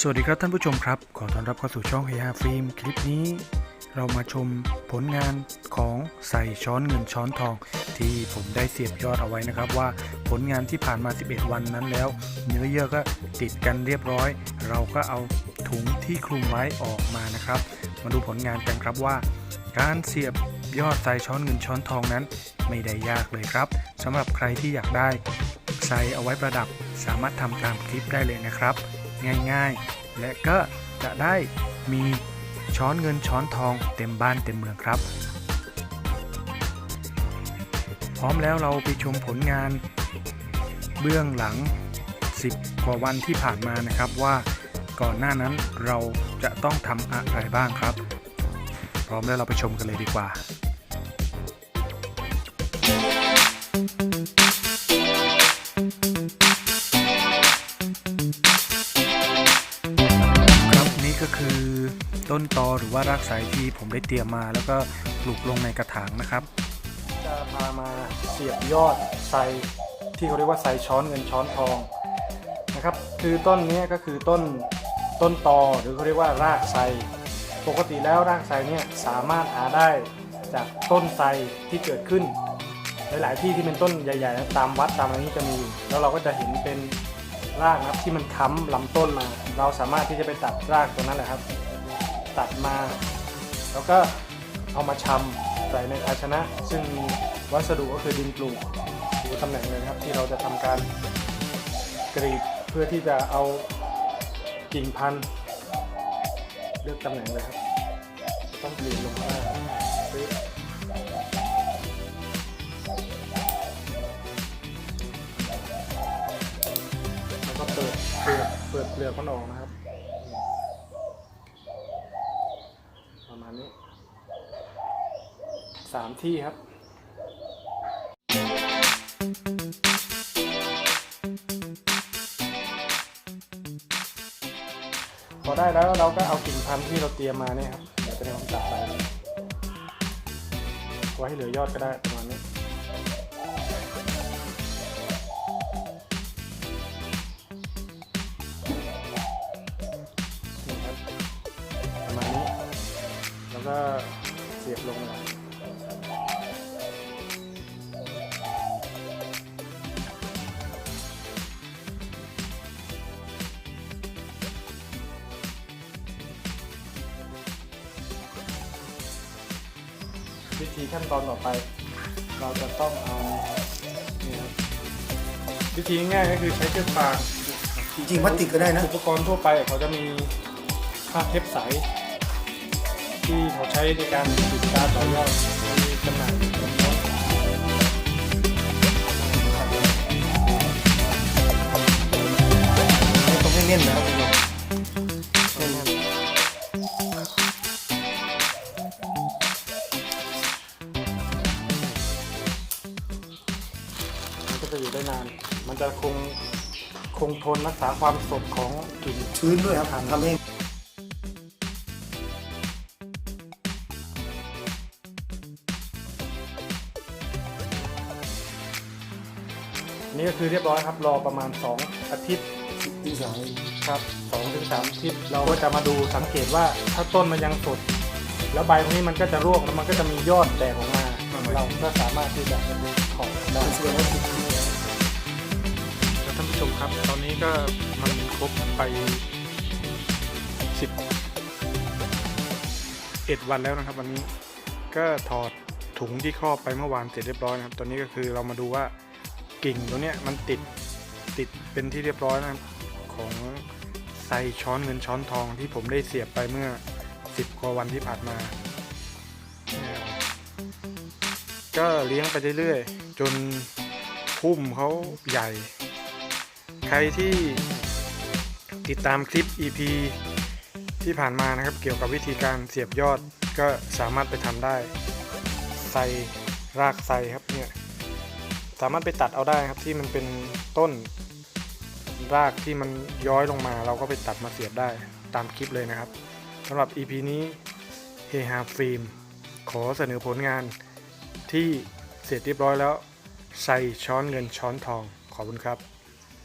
สวัสดีครับท่านผู้ชมครับ ขอต้อนรับเข้าสู่ช่องเฮียฟิล์มคลิปนี้ เรามาชมผลงานของใส่ช้อนเงินช้อนทอง ที่ผมได้เสียบยอดเอาไว้นะครับ ว่าผลงานที่ผ่านมา 11 วันนั้นแล้ว เนื้อเยื่อก็ติดกันเรียบร้อย เราก็เอาถุงที่คลุมไว้ออกมานะครับ มาดูผลงานกันครับว่า การเสียบยอดใส่ช้อนเงินช้อนทองนั้น ไม่ได้ยากเลยครับสำหรับใครที่อยากได้ ใส่เอาไว้ประดับสามารถทำตามคลิปได้เลยนะครับ ง่ายๆ และก็จะได้มีช้อนเงินช้อนทองเต็มบ้านเต็มเมืองครับ พร้อมแล้วเราไปชมผลงาน เบื้องหลัง 10 กว่าวันที่ผ่านมานะครับว่าก่อนหน้านั้นเราจะต้องทำอะไรบ้างครับ พร้อมแล้วเราไปชมกันเลยดีกว่าครั ต้นตอหรือว่ารากไสที่ผมได้เตรียมมา แล้วก็ปลูกลงในกระถางนะครับ จะพามาเสียบยอดไซที่เขาเรียกว่าไซช้อนเงินช้อนทองนะครับคือต้นนี้ก็คือต้นต้นตอหรือเขาเรียกว่ารากไซปกติแล้วรากไซเนี่ยสามารถหาได้จากต้นไทรที่เกิดขึ้น หลาย ๆ ที่ที่เป็นต้นใหญ่ ๆ ตามวัดตามอะไรนี้จะมี แล้วเราก็จะเห็นเป็นรากนะครับที่มันค้ำลำต้นมา เราสามารถที่จะไปตัดรากตรงนั้นแหละครับ ตัดมา แล้วก็เอามาชำใส่ในภาชนะ ซึ่งมีวัสดุก็คือดินปลูกดูตำแหน่งเลยครับที่เราจะทำการกรีดเพื่อที่จะเอากิ่งพันธุ์เลือกตำแหน่งเลยครับ ต้องกรีดลงมาแล้วก็เปิดเปลือกเปิดเปลือกมันออกนะครับ ประมาณ นี้สามที่ครับพอได้แล้วเราก็เอากิ่งพันธุ์ที่เราเตรียมมาเนี่ยครับเดี๋ยวจะได้ผมตัดไปไว้ให้เหลือยอดก็ได้ ก็เสียบลงเลยวิธีขั้นตอนต่อไป เราจะต้องเอานี่ครับวิธีง่ายๆก็คือใช้เชือกฟางจริงๆพลาสติกก็ได้นะ อุปกรณ์ทั่วไปเขาจะมีผ้าเทปใส ที่เขาใช้ในการติดตาต่อยอดมีจำหน่ายอยู่บนโน้ตไม่ต้องให้แน่นนะครับคุณผู้ชมแน่นมันก็จะอยู่ได้นาน มันจะคงคงทนรักษาความสดของกลิ่นชื้นด้วยครับทำให้ นี่ก็คือเรียบร้อยครับรอประมาณ 2 อาทิตย์ตีสายครับสองถึงสามอาทิตย์เราก็จะมาดูสังเกตว่าถ้าต้นมันยังสด แล้วใบพวกนี้มันก็จะร่วงแล้วมันก็จะมียอดแตกออกมา เราก็สามารถที่จะถอดได้แสดงว่าติดท่านผู้ชมครับ ตอนนี้ก็มันครบไปสิบเอ็ดวันแล้วนะครับวันนี้ก็ถอดถุงที่ครอบไปเมื่อวานเสร็จเรียบร้อยนะครับ ตอนนี้ก็คือเรามาดูว่า กิ่งตัวเนี้ยมันติดติดเป็นที่เรียบร้อยนะครับของไซช้อนเงินช้อนทองที่ผมได้เสียบไปเมื่อ 10กว่าวันที่ผ่านมา ก็เลี้ยงไปเรื่อยๆ จนพุ่มเขาใหญ่ ใครที่ติดตามคลิป EP ที่ผ่านมานะครับเกี่ยวกับวิธีการเสียบยอดก็สามารถไปทำได้ ใส่รากใส่ครับเนี่ย สามารถไปตัดเอาได้ครับที่มันเป็นต้นรากที่มันย้อยลงมา เราก็ไปตัดมาเสียบได้ตามคลิปเลยนะครับสำหรับ EP นี้เฮฮาฟิล์มขอเสนอผลงานที่เสร็จเรียบร้อยแล้วใส่ช้อนเงินช้อนทองขอบคุณครับ